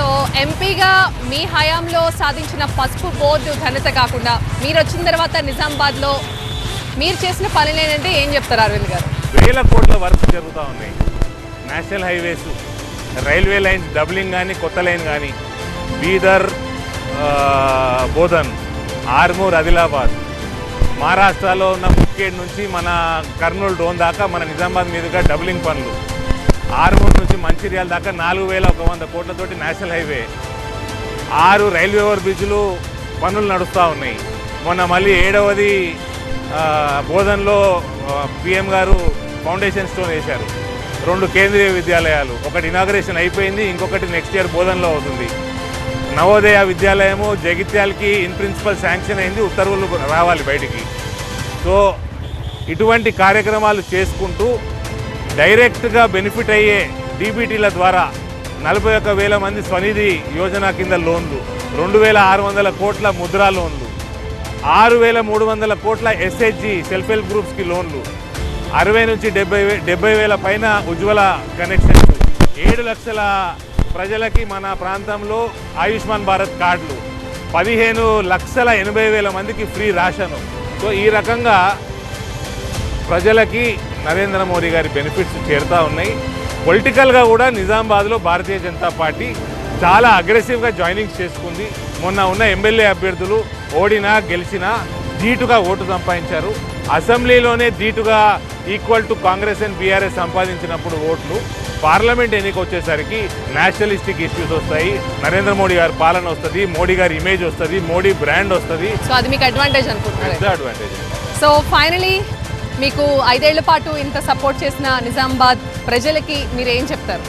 So ఎంపీగా మీ హయాంలో సాధించిన పసుపు బోర్డు ఘనత కాకుండా మీరు వచ్చిన తర్వాత నిజామాబాద్లో మీరు చేసిన పనులేనంటే ఏం చెప్తారు అరవింద్ గారు? వేల కోట్ల వర్క్ జరుగుతూ ఉన్నాయి. National highways railway lines doubling కానీ కొత్త లైన్ కానీ బీదర్ బోధన్ ఆర్మూర్ ఆదిలాబాద్. మహారాష్ట్రలో ఉన్న ముక్కేడ్ నుంచి మన కర్నూలు డోన్ దాకా మన నిజామాబాద్ మీదుగా డబ్లింగ్ పనులు. ఆర్మూర్ నుంచి మంచిర్యాల దాకా నాలుగు వేల ఒక వంద కోట్లతోటి నేషనల్ హైవే. ఆరు రైల్వే ఓవర్ బ్రిడ్జ్లు పనులు నడుస్తూ ఉన్నాయి. మొన్న మళ్ళీ ఏడవది బోధనలో బోధన్లో పిఎం గారు ఫౌండేషన్ స్టోన్ వేశారు. రెండు కేంద్రీయ విద్యాలయాలు. ఒకటి ఇనాగరేషన్ అయిపోయింది ఇంకొకటి నెక్స్ట్ ఇయర్ బోధనలో అవుతుంది. నవోదయ విద్యాలయము జగిత్యాలకి ఇన్ ప్రిన్సిపల్ శాంక్షన్ అయింది ఉత్తర్వులు రావాలి బయటికి. సో ఇటువంటి కార్యక్రమాలు చేసుకుంటూ డైరెక్ట్గా బెనిఫిట్ అయ్యే డీబీటీల ద్వారా నలభై ఒక్క వేల మంది స్వనిధి యోజన కింద లోన్లు రెండు వేల ఆరు వందల కోట్ల ముద్రా లోన్లు ఆరు వేల మూడు వందల కోట్ల ఎస్హెచ్జి సెల్ఫ్ హెల్ప్ గ్రూప్స్కి లోన్లు అరవై నుంచి డెబ్బై డెబ్బై వేల పైన ఉజ్వల కనెక్షన్స్ ఏడు లక్షల ప్రజలకి మన ప్రాంతంలో ఆయుష్మాన్ భారత్ కార్డులు పదిహేను లక్షల ఎనభై వేల మందికి ఫ్రీ రాషను. సో ఈ రకంగా ప్రజలకి నరేంద్ర మోడీ గారి బెనిఫిట్స్ చేరుతా ఉన్నాయి. పొలిటికల్గా కూడా నిజామాబాద్లో భారతీయ జనతా పార్టీ చాలా అగ్రెసివ్గా జాయినింగ్స్ చేసుకుంది. మొన్న ఉన్న ఎమ్మెల్యే అభ్యర్థులు ఓడినా గెలిచినా ధీటుగా ఓటు సంపాదించారు. అసెంబ్లీలోనే ధీటుగా equal to Congress and BRS సంపాదించినప్పుడు ఓట్లు. పార్లమెంట్ ఎన్నిక వచ్చేసరికి నేషనలిస్టిక్ ఇష్యూస్ వస్తాయి. నరేంద్ర మోడీ గారి పాలన వస్తుంది మోడీ గారి ఇమేజ్ వస్తుంది మోడీ బ్రాండ్ వస్తుంది. సో అది మీకు అడ్వాంటేజ్ అనుకుంటున్నారు పెద్ద అడ్వాంటేజ్ సో ఫైనలీ మీకు ఐదేళ్ళ పాటు ఇంత సపోర్ట్ చేసిన నిజామాబాద్ ప్రజలకి మీరు ఏం చెప్తారు?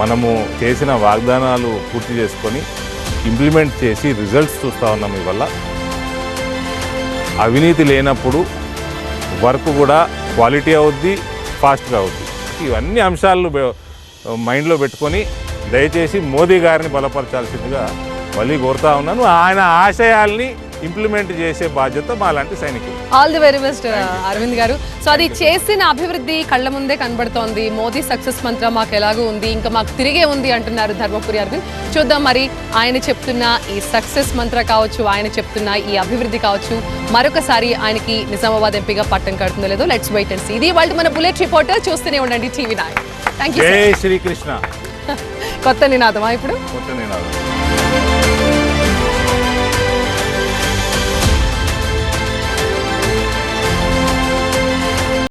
మనము చేసిన వాగ్దానాలు పూర్తి చేసుకొని ఇంప్లిమెంట్ చేసి రిజల్ట్స్ చూస్తూ ఉన్నాం ఇవల్ల అవినీతి లేనప్పుడు వర్క్ కూడా క్వాలిటీ అవుద్ది ఫాస్ట్గా అవుద్ది. ఇవన్నీ అంశాలను మైండ్లో పెట్టుకొని దయచేసి మోదీ గారిని బలపరచాల్సిందిగా మళ్ళీ కోరుతా ఉన్నాను. ఆయన ఆశయాల్ని ఇంప్లిమెంట్ చేసే బాధ్యత మాలాంటి సైనికులు. All the very best Arvind గారు. సో అది చేసిన అభివృద్ధి కళ్ళ ముందే కనబడుతోంది. మోదీ సక్సెస్ మంత్రం మాకు ఎలాగో ఉంది ఇంకా మాకు తిరిగే ఉంది అంటున్నారు ధర్మపురి అరవింద్. చూద్దాం మరి ఆయన చెప్తున్న ఈ సక్సెస్ మంత్ర కావచ్చు ఆయన చెప్తున్న ఈ అభివృద్ధి కావచ్చు మరొకసారి ఆయనకి నిజామాబాద్ ఎంపీగా పట్టం కడుతుందో లేదో. లెట్స్ వెయిట్ అండ్ సీ ఇది వాళ్ళ మన బుల్లెట్ రిపోర్టర్ చూస్తూనే ఉండండి TV nine. Thank you Srikrishna. కొత్త నినాదమా ఇప్పుడు? కొత్త నినాదం.